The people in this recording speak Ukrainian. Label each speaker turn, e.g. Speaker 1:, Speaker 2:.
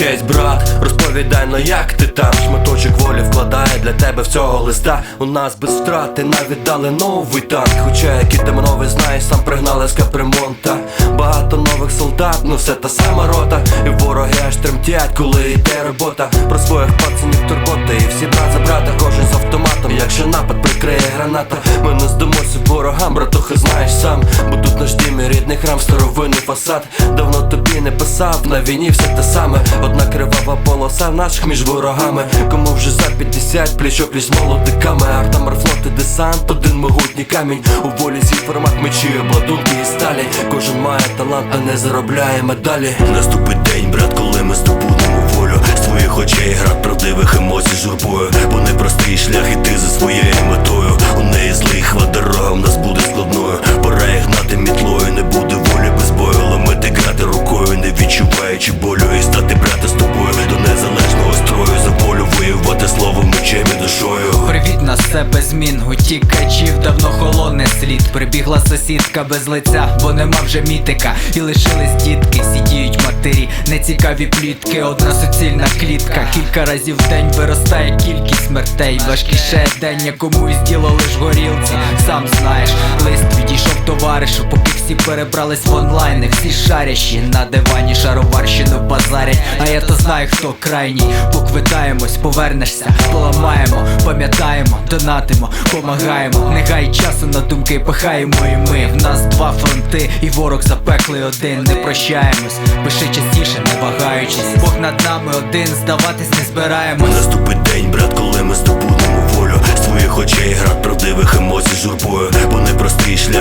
Speaker 1: честь, брат, розповідай, ну як ти там? Шматочок волі вкладає для тебе в цього листа. У нас без втрати навіть дали новий танк. Хоча які демонови знаєш, сам пригнали з капремонта. Багато нових солдат, ну все та сама рота. І вороги аж тремтять, коли йде робота. Про своїх пацанів турбота І всі брат за брата, кожен з автоматом Якщо напад прикриє граната Ворогам, братуха, знаєш сам. Бо тут наш дім і рідний храм, старовинний фасад. Давно тобі не писав, на війні все те саме. Одна кривава полоса наших між ворогами. Кому вже за 50, пліч опліч з молодиками. Арта, морфлот і десант, один могутній камінь. У волі свій формат мечі, обладунки і сталі. Кожен має талант, а не заробляє медалі.
Speaker 2: Наступить день, брат, коли
Speaker 3: змін Утікачів давно холоне слід. Прибігла сусідка без лиця, бо нема вже мітика. І лишились дітки, сідіють Нецікаві плітки, одна суцільна клітка. Кілька разів в день виростає кількість смертей. Важкіше день, якомусь діло лиш горілці. Сам знаєш, лист підійшов товаришу Поки всі перебрались в онлайн, всі шарящі На дивані шароварщину базарять. А я то знаю, хто крайній. Поквитаємось, повернешся, поламаємо, пам'ятаємо, донатимо, помагаємо. Не гай часу на думки, пихаємо і ми. В нас два фронти, і ворог запеклий один. Не прощаємось, пиши частіше, не вагаючись. Бог над нами один, здаватись не збираємось.
Speaker 2: Наступить день, брат, коли ми здобудемо волю Своїх очей град правдивих емоцій журбою Бо непростий шлях